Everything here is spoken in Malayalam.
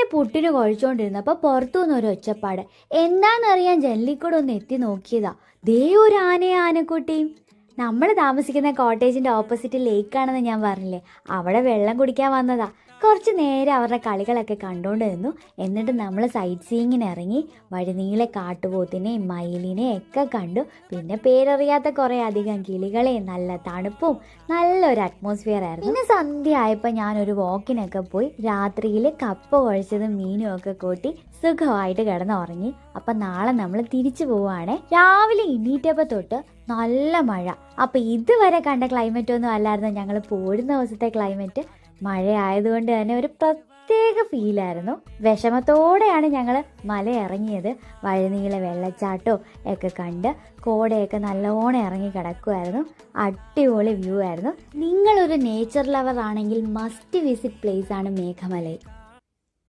രാവിലെ പുട്ടിന് കഴിച്ചോണ്ടിരുന്നപ്പോ പുറത്തുനിന്ന് ഒരു ഒച്ചപ്പാട്. എന്താണെന്നറിയാൻ ജനലിക്കൂടെ ഒന്ന് എത്തി നോക്കിയതാ. ദേ ഒരു ആനയെ ആനക്കുട്ടിയും നമ്മൾ താമസിക്കുന്ന കോട്ടേജിന്റെ ഓപ്പോസിറ്റ് ലേക്കാണെന്ന് ഞാൻ പറഞ്ഞില്ലേ? അവിടെ വെള്ളം കുടിക്കാൻ വന്നതാ. കുറച്ച് നേരം അവരുടെ കളികളൊക്കെ കണ്ടുകൊണ്ട് നിന്നു. എന്നിട്ട് നമ്മൾ സൈറ്റ് സീയിങ്ങിന് ഇറങ്ങി വഴിനീളെ കാട്ടുപോത്തിനെയും മയിലിനെയും ഒക്കെ കണ്ടു. പിന്നെ പേരറിയാത്ത കുറേ അധികം കിളികളെ നല്ല തണുപ്പും നല്ലൊരു അറ്റ്മോസ്ഫിയർ ആയിരുന്നു. പിന്നെ സന്ധ്യ ആയപ്പോൾ ഞാനൊരു വാക്കിനൊക്കെ പോയി രാത്രിയിൽ കപ്പ കുഴച്ചതും മീനും ഒക്കെ കൂട്ടി സുഖമായിട്ട് കിടന്നുറങ്ങി. അപ്പം നാളെ നമ്മൾ തിരിച്ചു പോവുകയാണേ രാവിലെ എണീറ്റപ്പോൾ തൊട്ട് നല്ല മഴ. അപ്പം ഇതുവരെ കണ്ട ക്ലൈമറ്റ് ഒന്നും അല്ലായിരുന്നു. ഞങ്ങൾ പോരുന്ന ദിവസത്തെ ക്ലൈമറ്റ് മഴ ആയതുകൊണ്ട് തന്നെ ഒരു പ്രത്യേക ഫീലായിരുന്നു. വിഷമത്തോടെയാണ് ഞങ്ങൾ മല ഇറങ്ങിയത് വഴുനീള വെള്ളച്ചാട്ടവും ഒക്കെ കണ്ട് കോടയൊക്കെ നല്ലോണം ഇറങ്ങി കിടക്കുമായിരുന്നു അടിപൊളി വ്യൂ ആയിരുന്നു. നിങ്ങളൊരു നേച്ചർ ലവർ ആണെങ്കിൽ മസ്റ്റ് വിസിറ്റ് പ്ലേസ് ആണ് മേഘമലൈ.